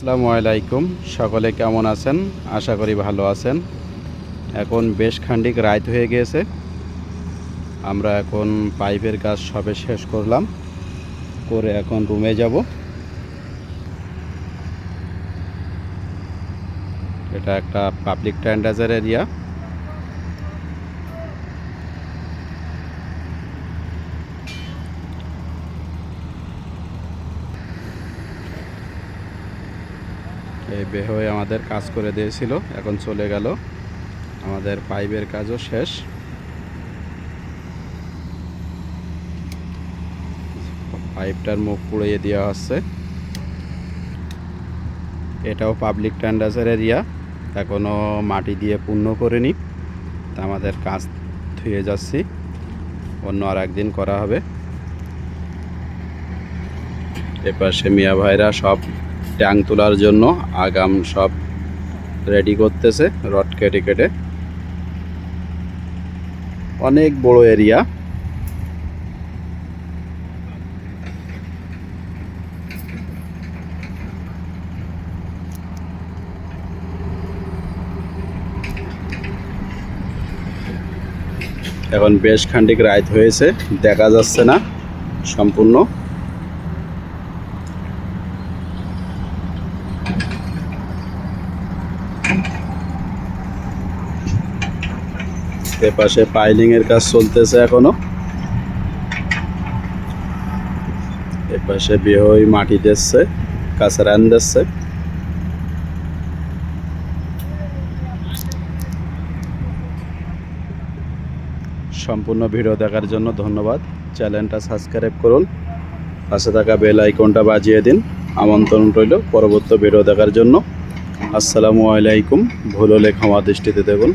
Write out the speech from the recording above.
আসসালামু আলাইকুম। সকলে কেমন আছেন? আশা করি ভালো আছেন। এখন বেশ খান্ডিক রাইত হয়ে গিয়েছে। আমরা এখন পাইপের কাজ সবে শেষ করলাম। করে এখন রুমে যাব। এটা একটা পাবলিক ট্যান্ডাজার এরিয়া এই বেহয়ে আমাদের কাজ করে দিয়েছিল, এখন চলে গেল। আমাদের পাইপের কাজও শেষ। পাইপটার মুখ পুড়িয়ে দেওয়া হচ্ছে। এটাও পাবলিক ট্যান্ডাসের এরিয়া এখনও মাটি দিয়ে পূর্ণ করিনি। তা আমাদের কাজ ধুয়ে যাচ্ছি। অন্য আর একদিন করা হবে। এপাশে মিয়া ভাইরা সব ট্যাং তোলার জন্য আগাম সব রেডি করতেছে রড কেটে কেটে। অনেক বড় এরিয়া এখন বেশ খান্ডিক রাত হয়েছে, দেখা যাচ্ছে না সম্পূর্ণ। এপাশে পাইলিং এর কাজ চলতেছে এখনও। এপাশে বিহই মাটি দিচ্ছে কাঁচারান দিচ্ছে। সম্পূর্ণ ভিডিও দেখার জন্য ধন্যবাদ। চ্যানেলটা সাবস্ক্রাইব করুন, পাশে থাকা বেল আইকনটা বাজিয়ে দিন। আমন্ত্রণ রইল পরবর্তী ভিডিও দেখার জন্য। আসসালামু আলাইকুম, ভুল হলে ক্ষমা দৃষ্টিতে দেখুন।